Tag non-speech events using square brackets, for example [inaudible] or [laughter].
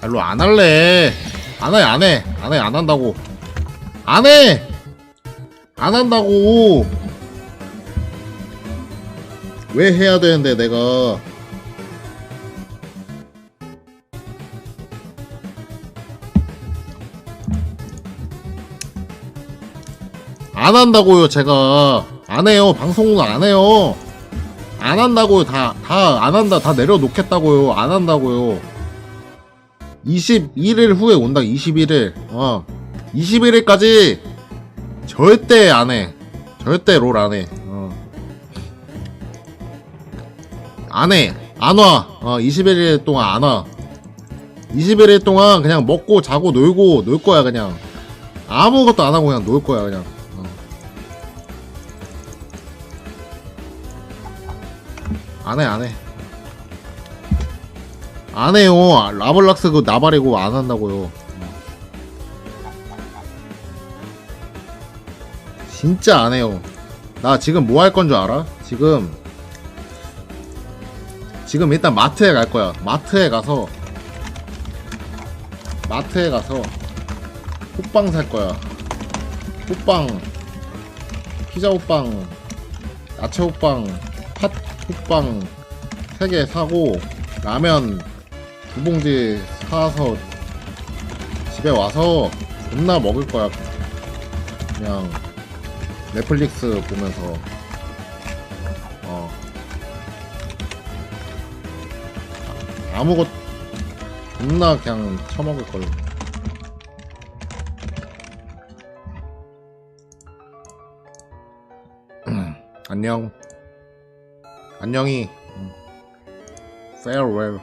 별로 안 할래. 안 해, 안 해. 안 해, 안 한다고. 안 해! 안 한다고! 왜 해야 되는데, 내가. 안 한다고요, 제가. 안 해요. 방송은 안 해요. 안 한다고요. 다, 다, 안 한다. 다 내려놓겠다고요. 안 한다고요. 21일 후에 온다. 21일. 어. 21일까지 절대 안 해. 절대 롤 안 해. 어. 안 해. 안 와. 어, 21일 동안 안 와. 21일 동안 그냥 먹고 자고 놀고 놀 거야, 그냥. 아무것도 안 하고 그냥 놀 거야, 그냥. 어. 안 해, 안 해. 안 해요. 라블락스 그 나발이고 안 한다고요. 진짜 안 해요. 나 지금 뭐 할 건 줄 알아? 지금 지금 일단 마트에 갈 거야. 마트에 가서 마트에 가서 호빵 살 거야. 호빵, 피자 호빵, 야채 호빵, 팥 호빵 세개 사고 라면 두 봉지 사서 집에 와서 존나 먹을 거야. 그냥 넷플릭스 보면서 어 아무것 존나 그냥 처먹을 걸. [clears throat] 안녕. 안녕히. Farewell.